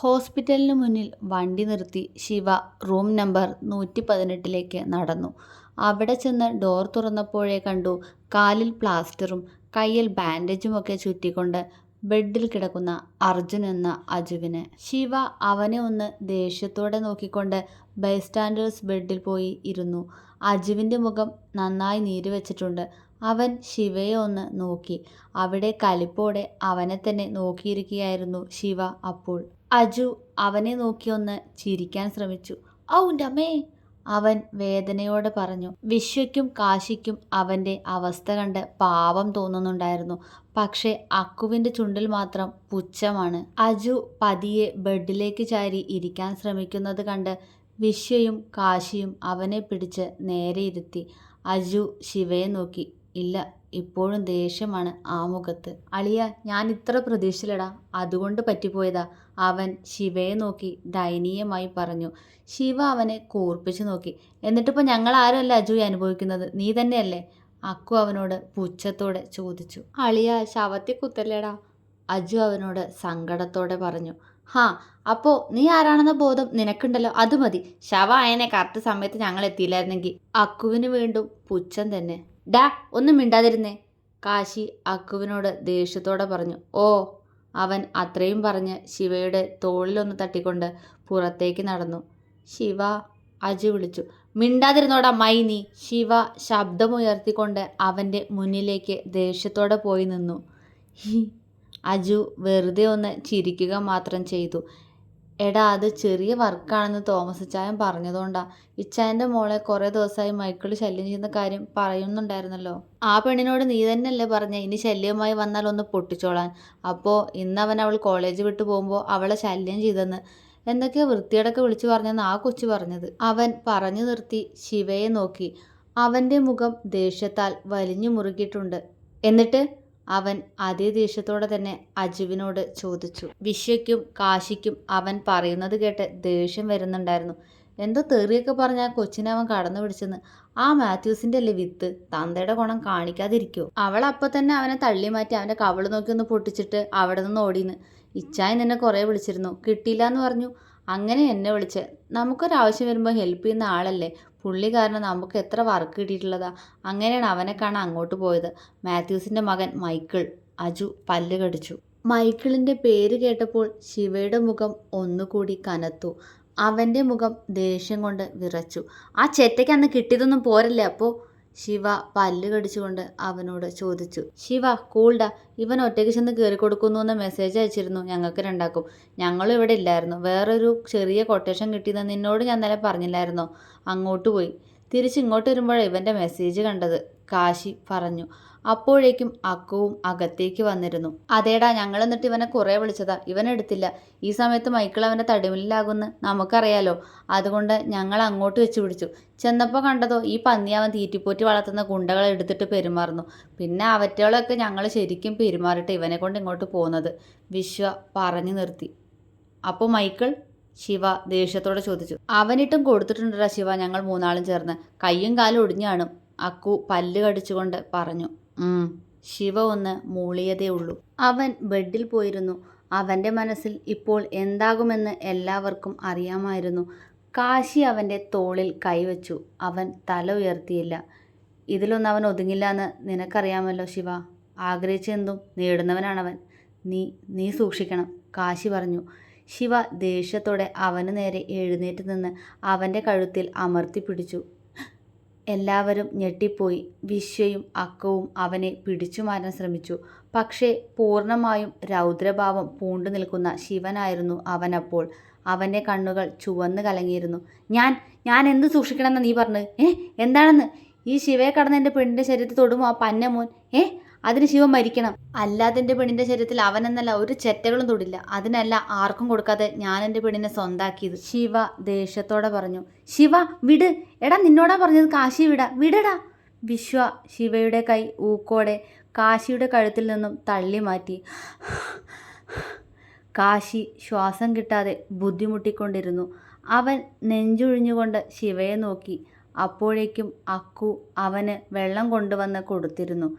ഹോസ്പിറ്റലിന് മുന്നിൽ വണ്ടി നിർത്തി ശിവ റൂം നമ്പർ നൂറ്റി പതിനെട്ടിലേക്ക് നടന്നു. അവിടെ ചെന്ന് ഡോർ തുറന്നപ്പോഴേ കണ്ടു കാലിൽ പ്ലാസ്റ്ററും കയ്യിൽ ബാൻഡേജുമൊക്കെ ചുറ്റിക്കൊണ്ട് ബെഡിൽ കിടക്കുന്ന അർജുൻ എന്ന അജുവിനെ. ശിവ അവനെ ഒന്ന് ദേഷ്യത്തോടെ നോക്കിക്കൊണ്ട് ബൈസ്റ്റാൻഡേഴ്സ് ബെഡിൽ പോയി ഇരുന്നു. അജുവിന്റെ മുഖം നന്നായി നീര് വെച്ചിട്ടുണ്ട്. അവൻ ശിവയെ ഒന്ന് നോക്കി. അവിടെ കലിപ്പോടെ അവനെ തന്നെ നോക്കിയിരിക്കുകയായിരുന്നു ശിവ അപ്പോൾ. അജു അവനെ നോക്കി ഒന്ന് ചിരിക്കാൻ ശ്രമിച്ചു. ഔ ന്റമ്മേ അവൻ വേദനയോടെ പറഞ്ഞു. വിശ്വയ്ക്കും കാശിക്കും അവന്റെ അവസ്ഥ കണ്ട് പാവം തോന്നുന്നുണ്ടായിരുന്നു. പക്ഷേ അക്കുവിന്റെ ചുണ്ടിൽ മാത്രം പുച്ഛമാണ്. അജു പതിയെ ബെഡിലേക്ക് ചാരി ഇരിക്കാൻ ശ്രമിക്കുന്നത് കണ്ട് വിശ്വയും കാശിയും അവനെ പിടിച്ച് നേരെ ഇരുത്തി. അജു ശിവയെ നോക്കി. ഇല്ല ഇപ്പോഴും ദേഷ്യമാണ് ആ മുഖത്ത്. അളിയ ഞാൻ ഇത്ര പ്രതീക്ഷിച്ചില്ലടാ. അതുകൊണ്ട് പറ്റിപ്പോയതാ. അവൻ ശിവയെ നോക്കി ദയനീയമായി പറഞ്ഞു. ശിവ അവനെ കൂർപ്പിച്ചു നോക്കി. എന്നിട്ടിപ്പോൾ ഞങ്ങൾ ആരുമല്ല അജു അനുഭവിക്കുന്നത്. നീ തന്നെയല്ലേ? അക്കു അവനോട് പുച്ഛത്തോടെ ചോദിച്ചു. അളിയ ശവത്തി കുത്തല്ലേടാ. അജു അവനോട് സങ്കടത്തോടെ പറഞ്ഞു. ഹാ അപ്പോ നീ ആരാണെന്ന ബോധം നിനക്കുണ്ടല്ലോ അത് മതി. ശവ അയനെ കറക്റ്റ് സമയത്ത് ഞങ്ങൾ എത്തിയില്ലായിരുന്നെങ്കിൽ അക്കുവിന് വീണ്ടും പുച്ഛം തന്നെ. ഡാ ഒന്നും മിണ്ടാതിരുന്നേ. കാശി അക്കുവിനോട് ദേഷ്യത്തോടെ പറഞ്ഞു. ഓ അവൻ അത്രയും പറഞ്ഞ് ശിവയുടെ തോളിലൊന്ന് തട്ടിക്കൊണ്ട് പുറത്തേക്ക് നടന്നു. ശിവ അജു വിളിച്ചു. മിണ്ടാതിരുന്നോടാ മൈനി. ശിവ ശബ്ദമുയർത്തിക്കൊണ്ട് അവന്റെ മുന്നിലേക്ക് ദേഷ്യത്തോടെ പോയി നിന്നു. അജു വെറുതെ ഒന്ന് ചിരിക്കുക മാത്രം ചെയ്തു. എടാ അത് ചെറിയ വർക്കാണെന്ന് തോമസിച്ചായൻ പറഞ്ഞതുകൊണ്ടാ ഇച്ചായന്റെ മോളെ കുറേ ദിവസമായി മൈക്കിൾ ശല്യം ചെയ്യുന്ന കാര്യം പറയുന്നുണ്ടായിരുന്നല്ലോ. ആ പെണ്ണിനോട് നീ തന്നെയല്ലേ പറഞ്ഞ ഇനി ശല്യവുമായി വന്നാൽ ഒന്ന് പൊട്ടിച്ചോളാൻ. അപ്പോൾ ഇന്ന് അവൻ അവൾ കോളേജ് വിട്ടു പോകുമ്പോൾ അവളെ ശല്യം ചെയ്തെന്ന്. എന്തൊക്കെയോ വൃത്തിയടക്കെ വിളിച്ചു പറഞ്ഞെന്ന് ആ കൊച്ചു പറഞ്ഞത്. അവൻ പറഞ്ഞു നിർത്തി ശിവയെ നോക്കി. അവന്റെ മുഖം ദേഷ്യത്താൽ വലിഞ്ഞു മുറുകിയിട്ടുണ്ട്. എന്നിട്ട്? അവൻ അതേ ദേഷ്യത്തോടെ തന്നെ അജുവിനോട് ചോദിച്ചു. വിശ്വയ്ക്കും കാശിക്കും അവൻ പറയുന്നത് കേട്ട് ദേഷ്യം വരുന്നുണ്ടായിരുന്നു. എന്തോ തെറിയൊക്കെ പറഞ്ഞാൽ കൊച്ചിനെ അവൻ കടന്നു പിടിച്ചെന്ന്. ആ മാത്യൂസിന്റെ അല്ലേ വിത്ത്. തന്തയുടെ ഗുണം കാണിക്കാതിരിക്കോ. അവൾ അപ്പൊ തന്നെ അവനെ തള്ളി മാറ്റി അവന്റെ കവൾ നോക്കി ഒന്ന് പൊട്ടിച്ചിട്ട് അവിടെ നിന്ന് ഓടിന്ന് ഇച്ചായി നിന്നെ കുറെ വിളിച്ചിരുന്നു. കിട്ടിയില്ല എന്ന് പറഞ്ഞു. അങ്ങനെ എന്നെ വിളിച്ച് നമുക്കൊരാവശ്യം വരുമ്പോൾ ഹെൽപ്പ് ചെയ്യുന്ന ആളല്ലേ. പുള്ളി കാരണം നമുക്ക് എത്ര വർക്ക് കിട്ടിയിട്ടുള്ളതാ. അങ്ങനെയാണ് അവനെ കാണാൻ അങ്ങോട്ട് പോയത്. മാത്യൂസിന്റെ മകൻ മൈക്കിൾ. അജു പല്ല് കടിച്ചു. മൈക്കിളിന്റെ പേര് കേട്ടപ്പോൾ ശിവയുടെ മുഖം ഒന്നുകൂടി കനത്തു. അവന്റെ മുഖം ദേഷ്യം കൊണ്ട് വിറച്ചു. ആ ചെറ്റയ്ക്ക് അന്ന് കിട്ടിയതൊന്നും പോരല്ലേ അപ്പോ? ശിവ പല്ല് കടിച്ചുകൊണ്ട് അവനോട് ചോദിച്ചു. ശിവ കൂൾഡാ. ഇവൻ ഒറ്റയ്ക്ക് ചെന്ന് കയറി കൊടുക്കുന്നു എന്ന മെസ്സേജ് അയച്ചിരുന്നു ഞങ്ങൾക്ക് രണ്ടാക്കും. ഞങ്ങളും ഇവിടെ ഇല്ലായിരുന്നു. വേറൊരു ചെറിയ കൊട്ടേഷൻ കിട്ടിയെന്ന് നിന്നോട് ഞാൻ നേരെ പറഞ്ഞില്ലായിരുന്നോ. അങ്ങോട്ട് പോയി. തിരിച്ചിങ്ങോട്ട് വരുമ്പോഴാണ് ഇവന്റെ മെസ്സേജ് കണ്ടത്. കാശി പറഞ്ഞു. അപ്പോഴേക്കും അക്കുവും അകത്തേക്ക് വന്നിരുന്നു. അതേടാ ഞങ്ങൾ എന്നിട്ട് ഇവനെ കുറെ വിളിച്ചതാ. ഇവൻ എടുത്തില്ല. ഈ സമയത്ത് മൈക്കിൾ അവന്റെ തടിമില്ലിലാകുന്ന് നമുക്കറിയാലോ. അതുകൊണ്ട് ഞങ്ങൾ അങ്ങോട്ട് വെച്ച് പിടിച്ചു. ചെന്നപ്പോ കണ്ടതോ ഈ പന്നി അവൻ തീറ്റിപ്പോറ്റി വളർത്തുന്ന ഗുണ്ടകൾ എടുത്തിട്ട് പെരുമാറുന്നു. പിന്നെ അവറ്റകളൊക്കെ ഞങ്ങൾ ശരിക്കും പെരുമാറിയിട്ട് ഇവനെ കൊണ്ട് ഇങ്ങോട്ട് പോകുന്നത് വിശ്വ പറഞ്ഞു നിർത്തി. അപ്പോൾ മൈക്കിൾ? ശിവ ദേഷ്യത്തോടെ ചോദിച്ചു. അവനിട്ടും കൊടുത്തിട്ടുണ്ടാ ശിവ ഞങ്ങൾ മൂന്നാളും ചേർന്ന്. കയ്യും കാലും ഒടിഞ്ഞാണ് അക്കു പല്ല് കടിച്ചുകൊണ്ട് പറഞ്ഞു. ശിവ ഒന്ന് മൂളിയതേ ഉള്ളൂ. അവൻ ബെഡിൽ പോയിരുന്നു. അവന്റെ മനസ്സിൽ ഇപ്പോൾ എന്താകുമെന്ന് എല്ലാവർക്കും അറിയാമായിരുന്നു. കാശി അവന്റെ തോളിൽ കൈവച്ചു. അവൻ തല ഉയർത്തിയില്ല. ഇതിലൊന്നും അവൻ ഒതുങ്ങില്ല എന്ന് നിനക്കറിയാമല്ലോ ശിവ. ആഗ്രഹിച്ചെന്തും നേടുന്നവനാണവൻ. നീ നീ സൂക്ഷിക്കണം കാശി പറഞ്ഞു. ശിവ ദേഷ്യത്തോടെ അവന് നേരെ എഴുന്നേറ്റ് നിന്ന് അവന്റെ കഴുത്തിൽ അമർത്തിപ്പിടിച്ചു. എല്ലാവരും ഞെട്ടിപ്പോയി. വിശ്വയും അക്കവും അവനെ പിടിച്ചു മാറ്റാൻ ശ്രമിച്ചു. പക്ഷേ പൂർണമായും രൗദ്രഭാവം പൂണ്ടു നിൽക്കുന്ന ശിവനായിരുന്നു അവനപ്പോൾ. അവന്റെ കണ്ണുകൾ ചുവന്ന് കലങ്ങിയിരുന്നു. ഞാൻ ഞാൻ എന്ത് സൂക്ഷിക്കണമെന്ന് നീ പറഞ്ഞു ഏ എന്താണെന്ന്? ഈ ശിവയെ കടന്ന് എന്റെ പെണ്ണിന്റെ ശരീരത്തിൽ തൊടുമോ ആ പന്നമോൻ ഏ അതിന് ശിവൻ മരിക്കണം. അല്ലാതെ എന്റെ പെണ്ണിന്റെ ശരീരത്തിൽ അവനെന്നല്ല ഒരു ചെറ്റകളും തൊടില്ല. അതിനല്ല ആർക്കും കൊടുക്കാതെ ഞാൻ എന്റെ പെണ്ണിനെ സ്വന്താക്കിയത്. ശിവ ദേഷ്യത്തോടെ പറഞ്ഞു. ശിവ വിട്. എടാ നിന്നോടാ പറഞ്ഞത് കാശി വിട വിടടാ വിശ്വ ശിവയുടെ കൈ ഊക്കോടെ കാശിയുടെ കഴുത്തിൽ നിന്നും തള്ളി മാറ്റി. കാശി ശ്വാസം കിട്ടാതെ ബുദ്ധിമുട്ടിക്കൊണ്ടിരുന്നു. അവൻ നെഞ്ചുഴിഞ്ഞുകൊണ്ട് ശിവയെ നോക്കി. അപ്പോഴേക്കും അക്കു അവന് വെള്ളം കൊണ്ടുവന്ന് കൊടുത്തിരുന്നു.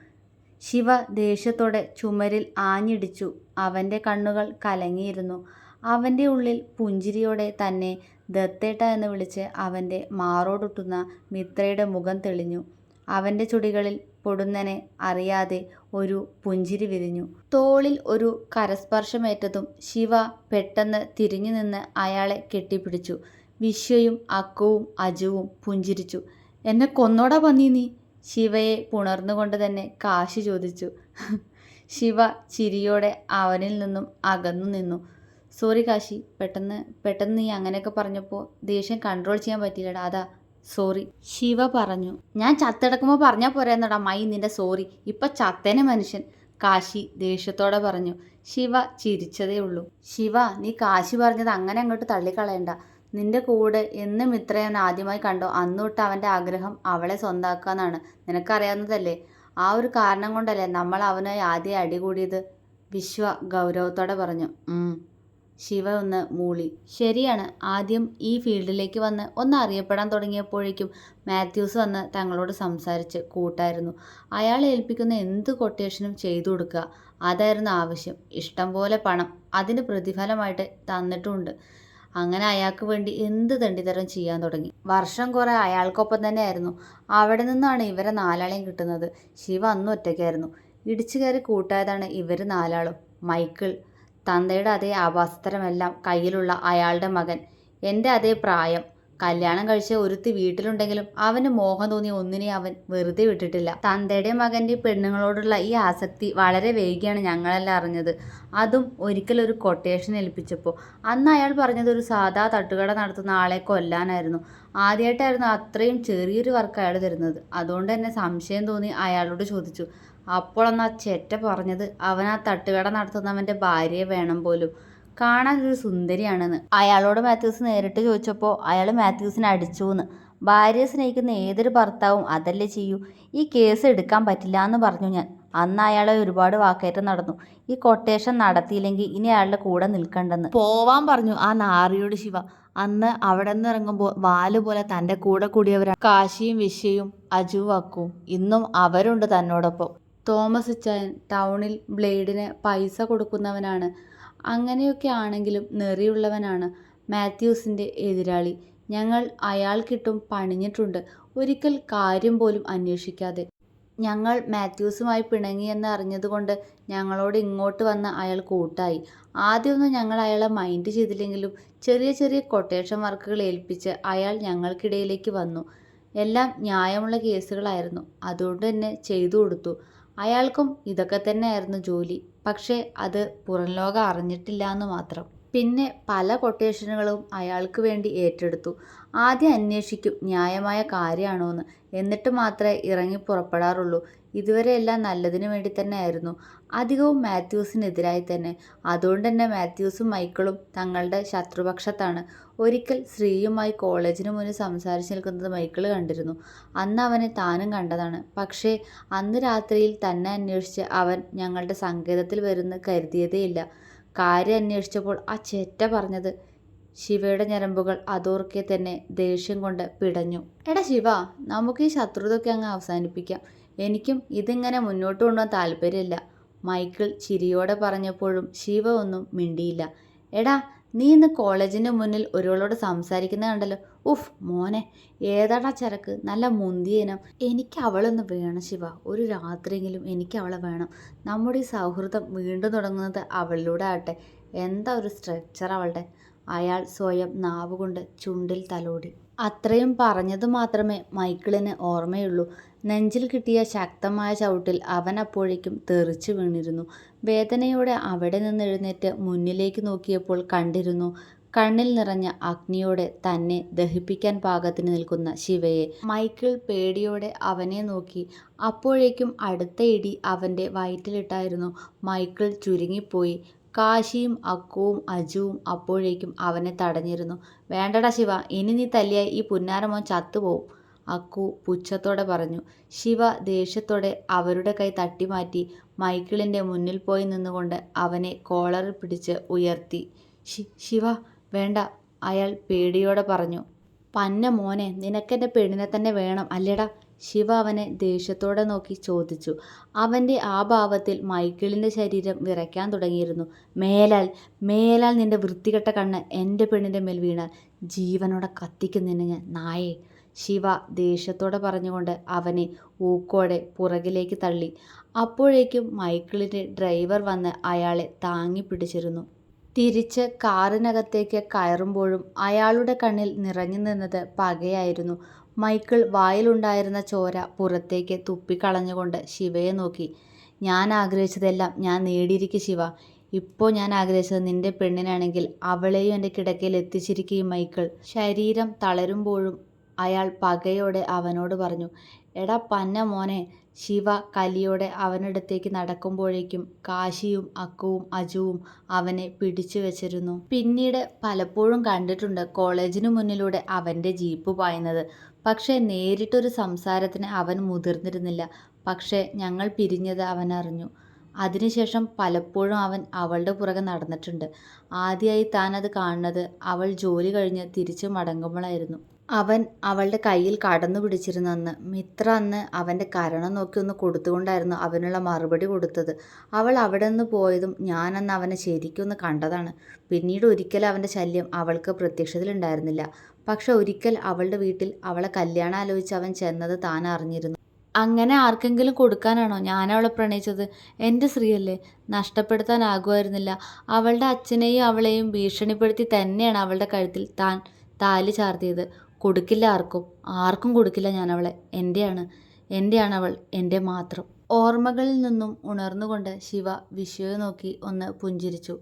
ശിവ ദേഷ്യത്തോടെ ചുമരിൽ ആഞ്ഞിടിച്ചു. അവന്റെ കണ്ണുകൾ കലങ്ങിയിരുന്നു. അവന്റെ ഉള്ളിൽ പുഞ്ചിരിയോടെ തന്നെ ദത്തേട്ട എന്ന് വിളിച്ച് അവന്റെ മാറോടൊട്ടുന്ന മിത്രയുടെ മുഖം തെളിഞ്ഞു. അവന്റെ ചുടികളിൽ പൊടുന്നനെ അറിയാതെ ഒരു പുഞ്ചിരി വിരിഞ്ഞു. തോളിൽ ഒരു കരസ്പർശമേറ്റതും ശിവ പെട്ടെന്ന് തിരിഞ്ഞു നിന്ന് അയാളെ കെട്ടിപ്പിടിച്ചു. വിശ്വയും അക്കുവും അജുവും പുഞ്ചിരിച്ചു. "എന്നെ കൊന്നോടാ പന്നി നീ? " ശിവയെ പുണർന്നുകൊണ്ട് തന്നെ കാശി ചോദിച്ചു. ശിവ ചിരിയോടെ അവനിൽ നിന്നും അകന്നു നിന്നു. "സോറി കാശി. പെട്ടെന്ന് പെട്ടെന്ന് നീ അങ്ങനെയൊക്കെ പറഞ്ഞപ്പോൾ ദേഷ്യം കൺട്രോൾ ചെയ്യാൻ പറ്റിയില്ലടാ അതാ. സോറി. " ശിവ പറഞ്ഞു. "ഞാൻ ചത്തെടക്കുമ്പോൾ പറഞ്ഞാൽ പോരാന്നടാ മൈ നിന്റെ സോറി. ഇപ്പം ചത്തേനെ മനുഷ്യൻ. " കാശി ദേഷ്യത്തോടെ പറഞ്ഞു. ശിവ ചിരിച്ചതേ ഉള്ളൂ "ശിവ നീ കാശി പറഞ്ഞത് അങ്ങനെ അങ്ങോട്ട് തള്ളിക്കളയണ്ട. നിന്റെ കൂടെ എന്നും ഇത്രയും ആദ്യമായി കണ്ടോ അന്ന് തൊട്ട് അവന്റെ ആഗ്രഹം അവളെ സ്വന്താക്കാനാണ്. നിനക്കറിയാവുന്നതല്ലേ. ആ ഒരു കാരണം കൊണ്ടല്ലേ നമ്മൾ അവനായി ആദ്യം അടി കൂടിയത്. " വിശ്വ ഗൗരവത്തോടെ പറഞ്ഞു. " ശിവ ഒന്ന് മൂളി. "ശരിയാണ്. ആദ്യം ഈ ഫീൽഡിലേക്ക് വന്ന് ഒന്ന് അറിയപ്പെടാൻ തുടങ്ങിയപ്പോഴേക്കും മാത്യൂസ് വന്ന് തങ്ങളോട് സംസാരിച്ച് കൂട്ടായിരുന്നു. അയാൾ ഏൽപ്പിക്കുന്ന എന്ത് കൊട്ടേഷനും ചെയ്തു കൊടുക്കുക. അതായിരുന്നു ആവശ്യം. ഇഷ്ടം പോലെ പണം അതിന് പ്രതിഫലമായിട്ട് തന്നിട്ടുമുണ്ട്. അങ്ങനെ അയാൾക്ക് വേണ്ടി എന്ത് തണ്ടിതരം ചെയ്യാൻ തുടങ്ങി. വർഷം കുറെ അയാൾക്കൊപ്പം തന്നെ ആയിരുന്നു അവിടെ നിന്നാണ് ഇവരെ നാലാളെയും കിട്ടുന്നത്. ശിവ അന്ന് ഒറ്റയ്ക്കായിരുന്നു. ഇടിച്ചു കയറി കൂട്ടായതാണ് ഇവർ നാലാളും. മൈക്കിൾ. തന്തയുടെ അതേ ആഭാസത്തരമെല്ലാം കയ്യിലുള്ള അയാളുടെ മകൻ. എന്റെ അതേ പ്രായം. കല്യാണം കഴിച്ച ഒരുത്തി വീട്ടിലുണ്ടെങ്കിലും അവന് മോഹം തോന്നിയ ഒന്നിനെ അവൻ വെറുതെ വിട്ടിട്ടില്ല. തന്തയുടെ മകന്റെ പെണ്ണുങ്ങളോടുള്ള ഈ ആസക്തി വളരെ വൈകിയാണ് ഞങ്ങളെല്ലാം അറിഞ്ഞത്. അതും ഒരിക്കൽ ഒരു കൊട്ടേഷൻ ഏൽപ്പിച്ചപ്പോൾ. അന്ന് അയാൾ പറഞ്ഞത് ഒരു സാധാ തട്ടുകട നടത്തുന്ന ആളെ കൊല്ലാനായിരുന്നു. ആദ്യമായിട്ടായിരുന്നു അത്രയും ചെറിയൊരു വർക്ക് അയാൾ തരുന്നത്. അതുകൊണ്ട് തന്നെ സംശയം തോന്നി അയാളോട് ചോദിച്ചു. അപ്പോഴാണ് ആ ചെറ്റ പറഞ്ഞത് അവൻ ആ തട്ടുകട നടത്തുന്നവന്റെ ഭാര്യയെ വേണം പോലും. കാണാൻ ഒരു സുന്ദരിയാണെന്ന്. അയാളോട് മാത്യൂസ് നേരിട്ട് ചോദിച്ചപ്പോൾ അയാൾ മാത്യൂസിനെ അടിച്ചു എന്ന് ഭാര്യയെ സ്നേഹിക്കുന്ന ഏതൊരു ഭർത്താവും അതല്ലേ ചെയ്യൂ. ഈ കേസ് എടുക്കാൻ പറ്റില്ല എന്ന് പറഞ്ഞു ഞാൻ. അന്ന് അയാളെ ഒരുപാട് വാക്കേറ്റം നടന്നു. ഈ കൊട്ടേഷൻ നടത്തിയില്ലെങ്കിൽ ഇനി അയാളുടെ കൂടെ നിൽക്കണ്ടെന്ന്. പോവാൻ പറഞ്ഞു ആ നാറിയോട് ശിവ. അന്ന് അവിടെ നിന്ന് ഇറങ്ങുമ്പോൾ വാൽ പോലെ തന്റെ കൂടെ കൂടിയവരാണ് കാശിയും വിഷയും അജുവാക്കും ഇന്നും അവരുണ്ട് തന്നോടൊപ്പം. തോമസ് ചായൻ ടൗണിൽ ബ്ലേഡിന് പൈസ കൊടുക്കുന്നവനാണ്. അങ്ങനെയൊക്കെ ആണെങ്കിലും നെറിയുള്ളവനാണ് മാത്യൂസിന്റെ എതിരാളി. ഞങ്ങൾ അയാൾക്കിട്ടും പണിഞ്ഞിട്ടുണ്ട്. ഒരിക്കൽ കാര്യം പോലും അന്വേഷിക്കാതെ. ഞങ്ങൾ മാത്യൂസുമായി പിണങ്ങിയെന്ന് അറിഞ്ഞതുകൊണ്ട് ഞങ്ങളോട് ഇങ്ങോട്ട് വന്ന് അയാൾ കൂട്ടായി. ആദ്യമൊന്നും ഞങ്ങൾ അയാളെ മൈൻഡ് ചെയ്തില്ലെങ്കിലും ചെറിയ ചെറിയ കൊട്ടേഷൻ വർക്കുകൾ ഏൽപ്പിച്ച് അയാൾ ഞങ്ങൾക്കിടയിലേക്ക് വന്നു. എല്ലാം ന്യായമുള്ള കേസുകളായിരുന്നു. അതുകൊണ്ട് തന്നെ ചെയ്തു കൊടുത്തു. അയാൾക്കും ഇതൊക്കെ തന്നെയായിരുന്നു ജോലി. പക്ഷേ അത് പുറം ലോകം അറിഞ്ഞിട്ടില്ല എന്ന് മാത്രം. പിന്നെ പല കൊട്ടേഷനുകളും അയാൾക്ക് വേണ്ടി ഏറ്റെടുത്തു. ആദ്യം അന്വേഷിക്കും ന്യായമായ കാര്യമാണോ എന്ന് എന്നിട്ട് മാത്രമേ ഇറങ്ങി പുറപ്പെടാറുള്ളൂ. ഇതുവരെ എല്ലാം നല്ലതിന് വേണ്ടി തന്നെയായിരുന്നു. അധികവും മാത്യൂസിനെതിരായി തന്നെ. അതുകൊണ്ട് തന്നെ മാത്യൂസും മൈക്കിളും തങ്ങളുടെ ശത്രുപക്ഷത്താണ്. ഒരിക്കൽ ശ്രീയുമായി കോളേജിന് മുന്നിൽ സംസാരിച്ച് നിൽക്കുന്നത് മൈക്കിൾ കണ്ടിരുന്നു. അന്ന് അവനെ താനും കണ്ടതാണ്. പക്ഷേ അന്ന് രാത്രിയിൽ തന്നെ അന്വേഷിച്ച് അവൻ ഞങ്ങളുടെ സങ്കേതത്തിൽ വരുമെന്ന് കരുതിയതേയില്ല. കാര്യം അന്വേഷിച്ചപ്പോൾ ആ ചേറ്റ പറഞ്ഞത്. ശിവയുടെ ഞരമ്പുകൾ അതോർക്കെ തന്നെ ദേഷ്യം കൊണ്ട് പിടഞ്ഞു. എടാ ശിവ നമുക്ക് ഈ ശത്രുതയൊക്കെ അങ്ങ് അവസാനിപ്പിക്കാം. എനിക്കും ഇതിങ്ങനെ മുന്നോട്ട് കൊണ്ടുപോകാൻ താല്പര്യമില്ല. മൈക്കിൾ ചിരിയോടെ പറഞ്ഞപ്പോഴും ശിവ ഒന്നും മിണ്ടിയില്ല. എടാ നീ ഇന്ന് കോളേജിന്റെ മുന്നിൽ ഒരുവളോട് സംസാരിക്കുന്ന കണ്ടല്ലോ. ഉഫ് മോനെ ഏതാടാ ചരക്ക്. നല്ല മുന്തിയനം എനിക്ക് അവളൊന്ന് വേണം ശിവ. ഒരു രാത്രിയെങ്കിലും എനിക്ക് അവളെ വേണം. നമ്മുടെ ഈ സൗഹൃദം വീണ്ടും തുടങ്ങുന്നത് അവളിലൂടെ ആവട്ടെ. എന്താ ഒരു സ്ട്രക്ചർ അവളുടെ. അയാൾ സ്വയം നാവുകൊണ്ട് ചുണ്ടിൽ തലോടി. അത്രയും പറഞ്ഞത് മാത്രമേ മൈക്കിളിന് ഓർമ്മയുള്ളൂ. നെഞ്ചിൽ കിട്ടിയ ശക്തമായ ചവിട്ടിൽ അവൻ അപ്പോഴേക്കും തെറിച്ചു വീണിരുന്നു. വേദനയോടെ അവിടെ നിന്ന് എഴുന്നേറ്റ് മുന്നിലേക്ക് നോക്കിയപ്പോൾ കണ്ടിരുന്നു കണ്ണിൽ നിറഞ്ഞ അഗ്നിയോടെ തന്നെ ദഹിപ്പിക്കാൻ പാകത്തിന് നിൽക്കുന്ന ശിവയെ. മൈക്കിൾ പേടിയോടെ അവനെ നോക്കി. അപ്പോഴേക്കും അടുത്ത ഇടി അവന്റെ വയറ്റിലിട്ടായിരുന്നു മൈക്കിൾ ചുരുങ്ങിപ്പോയി. കാശിയും അക്കുവും അജുവും അപ്പോഴേക്കും അവനെ തടഞ്ഞിരുന്നു. വേണ്ടടാ ശിവ. ഇനി നീ തല്ലിയാൽ ഈ പുന്നാരമോൻ ചത്തുപോവും. അക്കു പുച്ഛത്തോടെ പറഞ്ഞു. ശിവ ദേഷ്യത്തോടെ അവരുടെ കൈ തട്ടിമാറ്റി മൈക്കിളിന്റെ മുന്നിൽ പോയി നിന്നുകൊണ്ട് അവനെ കോളറിൽ പിടിച്ച് ഉയർത്തി. ശിവ വേണ്ട അയാൾ പേടിയോടെ പറഞ്ഞു. പന്ന മോനെ നിനക്കെന്റെ പെണ്ണിനെ തന്നെ വേണം അല്ലേടാ. ശിവ അവനെ ദേഷ്യത്തോടെ നോക്കി ചോദിച്ചു. അവന്റെ ആ ഭാവത്തിൽ മൈക്കിളിന്റെ ശരീരം വിറയ്ക്കാൻ തുടങ്ങിയിരുന്നു. "മേലാൽ, മേലാൽ നിന്റെ വൃത്തികെട്ട കണ്ണ് എന്റെ പെണ്ണിന്റെ മേൽ വീണാൽ ജീവനോടെ കത്തിക്കുന്നതിന് ഞാൻ, നായേ! " ശിവ ദേഷ്യത്തോടെ പറഞ്ഞുകൊണ്ട് അവനെ ഊക്കോടെ പുറകിലേക്ക് തള്ളി. അപ്പോഴേക്കും മൈക്കിളിന്റെ ഡ്രൈവർ വന്ന് അയാളെ താങ്ങി പിടിച്ചിരുന്നു തിരിച്ച് കാറിനകത്തേക്ക് കയറുമ്പോഴും അയാളുടെ കണ്ണിൽ നിറഞ്ഞു നിന്നത് പകയായിരുന്നു. മൈക്കിൾ വായിലുണ്ടായിരുന്ന ചോര പുറത്തേക്ക് തുപ്പിക്കളഞ്ഞുകൊണ്ട് ശിവയെ നോക്കി. "ഞാൻ ആഗ്രഹിച്ചതെല്ലാം ഞാൻ നേടിയിരിക്കും ശിവ ഇപ്പോൾ ഞാൻ ആഗ്രഹിച്ചത് നിന്റെ പെണ്ണിനാണെങ്കിൽ അവളെയും എന്റെ കിടക്കയിൽ എത്തിച്ചിരിക്കുകയും മൈക്കിൾ. " ശരീരം തളരുമ്പോഴും അയാൾ പകയോടെ അവനോട് പറഞ്ഞു. "എടാ പന്ന മോനേ! " ശിവ കലിയോടെ അവനടുത്തേക്ക് നടക്കുമ്പോഴേക്കും കാശിയും അക്കുവും അജുവും അവനെ പിടിച്ചു പിടിച്ചുവെച്ചിരുന്നു. പിന്നീട് പലപ്പോഴും കണ്ടിട്ടുണ്ട് കോളേജിനു മുന്നിലൂടെ അവന്റെ ജീപ്പ് പായുന്നത്. പക്ഷേ നേരിട്ടൊരു സംസാരത്തിന് അവൻ മുതിർന്നിരുന്നില്ല. പക്ഷേ ഞങ്ങൾ പിരിഞ്ഞത് അവൻ അറിഞ്ഞു അതിനുശേഷം പലപ്പോഴും അവൻ അവളുടെ പുറകെ നടന്നിട്ടുണ്ട്. ആദ്യമായി താൻ അത് കാണുന്നത് അവൾ ജോലി കഴിഞ്ഞ് തിരിച്ചു മടങ്ങുമ്പോഴായിരുന്നു. അവൻ അവളുടെ കയ്യിൽ കടന്നുപിടിച്ചിരുന്നു അന്ന്. മിത്ര അന്ന് അവന്റെ കരണം നോക്കി ഒന്ന് കൊടുത്തുകൊണ്ടായിരുന്നു അവനുള്ള മറുപടി കൊടുത്തത്. അവൾ അവിടെ നിന്ന് പോയതും ഞാനന്ന് അവനെ ശരിക്കും ഒന്ന് കണ്ടതാണ്. പിന്നീട് ഒരിക്കലും അവന്റെ ശല്യം അവൾക്ക് പ്രത്യക്ഷത്തിലുണ്ടായിരുന്നില്ല. പക്ഷെ ഒരിക്കൽ അവളുടെ വീട്ടിൽ അവളെ കല്യാണം ആലോചിച്ച് അവൻ ചെന്നത് താൻ അറിഞ്ഞിരുന്നു. അങ്ങനെ ആർക്കെങ്കിലും കൊടുക്കാനാണോ ഞാനവളെ പ്രണയിച്ചത്? എന്റെ സ്ത്രീയല്ലേ നഷ്ടപ്പെടുത്താനാകുമായിരുന്നില്ല. അവളുടെ അച്ഛനെയും അവളെയും ഭീഷണിപ്പെടുത്തി തന്നെയാണ് അവളുടെ കഴുത്തിൽ താൻ താലി ചാർത്തിയത്. കൊടുക്കില്ല ആർക്കും, ആർക്കും കൊടുക്കില്ല ഞാനവളെ. എന്റെയാണ് അവൾ എന്റെ മാത്രം. ഓർമ്മകളിൽ നിന്നും ഉണർന്നുകൊണ്ട് ശിവ വിഷുവെ നോക്കി ഒന്ന് പുഞ്ചിരിച്ചു.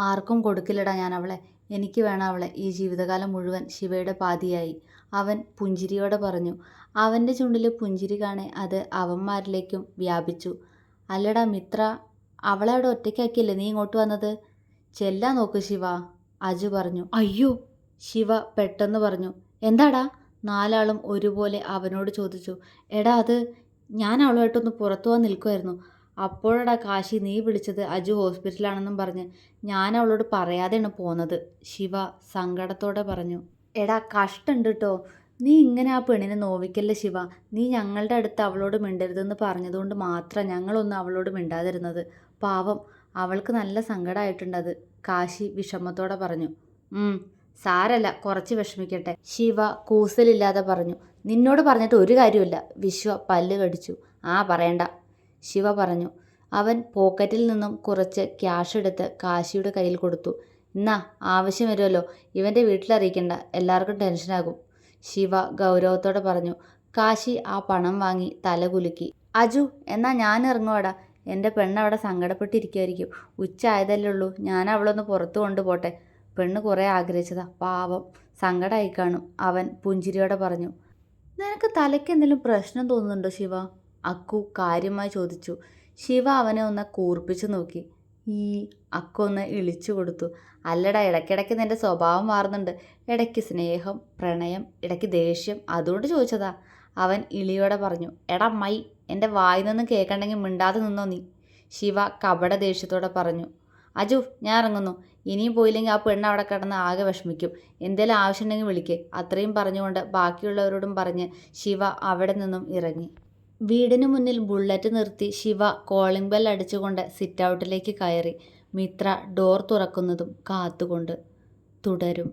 "ആർക്കും കൊടുക്കില്ലടാ ഞാൻ അവളെ എനിക്ക് വേണം അവളെ ഈ ജീവിതകാലം മുഴുവൻ ശിവയുടെ പാതിയായി. " അവൻ പുഞ്ചിരിയോടെ പറഞ്ഞു. അവന്റെ ചുണ്ടിൽ പുഞ്ചിരി കാണെ അത് അവന്മാരിലേക്കും വ്യാപിച്ചു. "അല്ലടാ മിത്ര അവളെ അവിടെ ഒറ്റയ്ക്കാക്കിയല്ലേ നീ ഇങ്ങോട്ട് വന്നത്? ചെല്ലാ നോക്ക് ശിവ " അജു പറഞ്ഞു. "അയ്യോ! " ശിവ പെട്ടെന്ന് പറഞ്ഞു. "എന്താടാ? " നാലാളും ഒരുപോലെ അവനോട് ചോദിച്ചു. "എടാ അത്, ഞാൻ അവളുമായിട്ടൊന്ന് പുറത്തു പോകാൻ നിൽക്കുമായിരുന്നു അപ്പോഴടാ കാശി നീ വിളിച്ചത് അജു ഹോസ്പിറ്റലാണെന്നും പറഞ്ഞ്. ഞാൻ അവളോട് പറയാതെയാണ് പോന്നത്. " ശിവ സങ്കടത്തോടെ പറഞ്ഞു. "എടാ കഷ്ടമുണ്ട് കേട്ടോ നീ ഇങ്ങനെ ആ പെണ്ണിനെ നോവിക്കല്ലേ ശിവ നീ ഞങ്ങളുടെ അടുത്ത് അവളോട് മിണ്ടരുതെന്ന് പറഞ്ഞതുകൊണ്ട് മാത്രം ഞങ്ങളൊന്നും അവളോട് മിണ്ടാതിരുന്നത്. പാവം, അവൾക്ക് നല്ല സങ്കടമായിട്ടുണ്ടത് " കാശി വിഷമത്തോടെ പറഞ്ഞു. "ഉം, സാരല്ല കുറച്ച് വിഷമിക്കട്ടെ. " ശിവ കൂസലില്ലാതെ പറഞ്ഞു. "നിന്നോട് പറഞ്ഞിട്ട് ഒരു കാര്യമില്ല " വിശ്വ പല്ല് കടിച്ചു. "ആ പറയണ്ട. " ശിവ പറഞ്ഞു. അവൻ പോക്കറ്റിൽ നിന്നും കുറച്ച് ക്യാഷ് എടുത്ത് കാശിയുടെ കയ്യിൽ കൊടുത്തു. എന്നാ ആവശ്യം വരുമല്ലോ. ഇവന്റെ വീട്ടിലറിയിക്കണ്ട. എല്ലാവർക്കും ടെൻഷനാകും. " ശിവ ഗൗരവത്തോടെ പറഞ്ഞു. കാശി ആ പണം വാങ്ങി തല കുലുക്കി. "അജു, എന്നാ ഞാൻ ഇറങ്ങുവാടാ എന്റെ പെണ്ണവിടെ സങ്കടപ്പെട്ടിരിക്കുമായിരിക്കും ഉച്ച ആയതല്ലേ ഉള്ളൂ. ഞാൻ ഞാനവളൊന്ന് പുറത്തു കൊണ്ടുപോട്ടെ. പെണ്ണ് കുറേ ആഗ്രഹിച്ചതാ. പാവം, സങ്കടമായി കാണും " അവൻ പുഞ്ചിരിയോടെ പറഞ്ഞു. "നിനക്ക് തലയ്ക്ക് എന്തെങ്കിലും പ്രശ്നം തോന്നുന്നുണ്ടോ ശിവ " അക്കു കാര്യമായി ചോദിച്ചു. ശിവ അവനെ ഒന്ന് കൂർപ്പിച്ചു നോക്കി. "ഈ " അക്കു ഒന്ന് ഇളിച്ചു കൊടുത്തു. "അല്ലടാ ഇടയ്ക്കിടയ്ക്ക് നിന്റെ സ്വഭാവം മാറുന്നുണ്ട്. ഇടയ്ക്ക് സ്നേഹം, പ്രണയം, ഇടയ്ക്ക് ദേഷ്യം. അതുകൊണ്ട് ചോദിച്ചതാ. " അവൻ ഇളിയോടെ പറഞ്ഞു. "എടാ മൈ, എന്റെ വായിൽ വായിന്നൊന്നും കേൾക്കണ്ടെങ്കിൽ മിണ്ടാതെ നിന്നോ നീ. " ശിവ കപട ദേഷ്യത്തോടെ പറഞ്ഞു. "അജു, ഞാൻ ഇറങ്ങുന്നു. ഇനിയും പോയില്ലെങ്കിൽ ആ പെണ്ണ് അവിടെ കിടന്ന് ആകെ വിഷമിക്കും. എന്തേലും ആവശ്യമുണ്ടെങ്കിൽ വിളിക്ക്. " അത്രയും പറഞ്ഞുകൊണ്ട് ബാക്കിയുള്ളവരോടും പറഞ്ഞ് ശിവ അവിടെ നിന്നും ഇറങ്ങി. വീടിന് മുന്നിൽ ബുള്ളറ്റ് നിർത്തി ശിവ കോളിംഗ് ബെൽ അടിച്ചുകൊണ്ട് സിറ്റ് ഔട്ടിലേക്ക് കയറി. മിത്ര ഡോർ തുറക്കുന്നതും കാത്തുകൊണ്ട്. തുടരും.